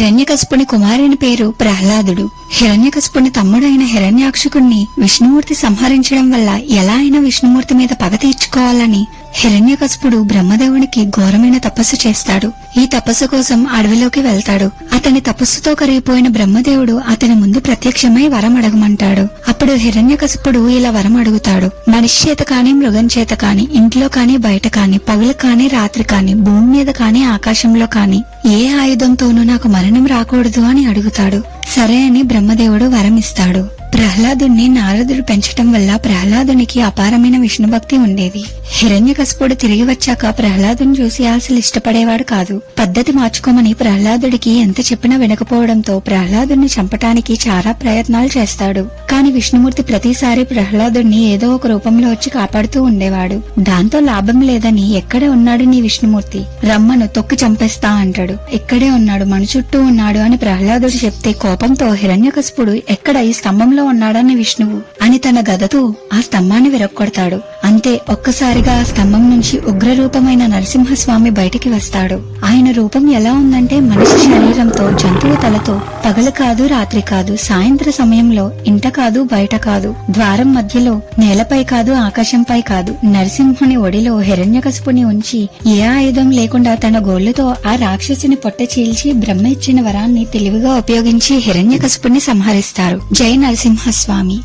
హిరణ్యకశపుని కుమారుని పేరు ప్రహ్లాదుడు. హిరణ్యకశిపుని తమ్ముడైన హిరణ్యాక్షకుణ్ణి విష్ణుమూర్తి సంహరించడం వల్ల ఎలా అయినా విష్ణుమూర్తి మీద పగ తీర్చుకోవాలని హిరణ్యకశిపుడు బ్రహ్మదేవునికి ఘోరమైన తపస్సు చేస్తాడు. ఈ తపస్సు కోసం అడవిలోకి వెళ్తాడు. అతని తపస్సుతో కరిగిపోయిన బ్రహ్మదేవుడు అతని ముందు ప్రత్యక్షమై వరం అడగమంటాడు. అప్పుడు హిరణ్యకశపుడు ఇలా వరం అడుగుతాడు. మనిషి చేత కాని మృగం చేత కాని ఇంట్లో కాని బయట కాని పగలు కాని రాత్రి కాని భూమి మీద కాని ఆకాశంలో కాని ఏ ఆయుధంతోనూ నాకు మరణం రాకూడదు అని అడుగుతాడు. సరే అని బ్రహ్మదేవుడు వరం ప్రహ్లాదుణ్ణి ప్రహ్లాదుని నారదుడు పెంచటం వల్ల ప్రహ్లాదునికి అపారమైన విష్ణు భక్తి ఉండేది. హిరణ్యకశపుడు తిరిగి వచ్చాక ప్రహ్లాదుని చూసి అసలు ఇష్టపడేవాడు కాదు. పద్ధతి మార్చుకోమని ప్రహ్లాదుడికి ఎంత చెప్పినా వినకపోవడంతో ప్రహ్లాదుని చంపటానికి చాలా ప్రయత్నాలు చేస్తాడు. కాని విష్ణుమూర్తి ప్రతిసారి ప్రహ్లాదుణ్ణి ఏదో ఒక రూపంలో వచ్చి కాపాడుతూ ఉండేవాడు. దాంతో లాభం లేదని ఎక్కడ ఉన్నాడు నీ విష్ణుమూర్తి? రమ్మను తొక్కి చంపేస్తా అంటాడు. ఇక్కడే ఉన్నాడు మన చుట్టూ ఉన్నాడు అని ప్రహ్లాదుడు చెప్తే కోపంతో హిరణ్యకశిపుడు ఎక్కడ ఈ స్తంభంలో ఉన్నాడని విష్ణువు అని తన గదతో ఆ స్తంభాన్ని విరక్కొడతాడు. అంతే ఒక్కసారిగా స్తంభం నుంచి ఉగ్రరూపమైన నరసింహస్వామి బయటికి వస్తాడు. ఆయన రూపం ఎలా ఉందంటే మనిషి శరీరంతో జంతువు తలతో పగలు కాదు రాత్రి కాదు సాయంత్ర సమయంలో ఇంట కాదు బయట కాదు ద్వారం మధ్యలో నేలపై కాదు ఆకాశంపై కాదు నరసింహుని ఒడిలో హిరణ్యకసుపుని ఉంచి ఏ ఆయుధం లేకుండా తన గోళ్ళతో ఆ రాక్షసుని పొట్ట చీల్చి బ్రహ్మ ఇచ్చిన వరాన్ని తెలివిగా ఉపయోగించి హిరణ్యకసుపుని సంహరిస్తారు. జై నరసింహస్వామి.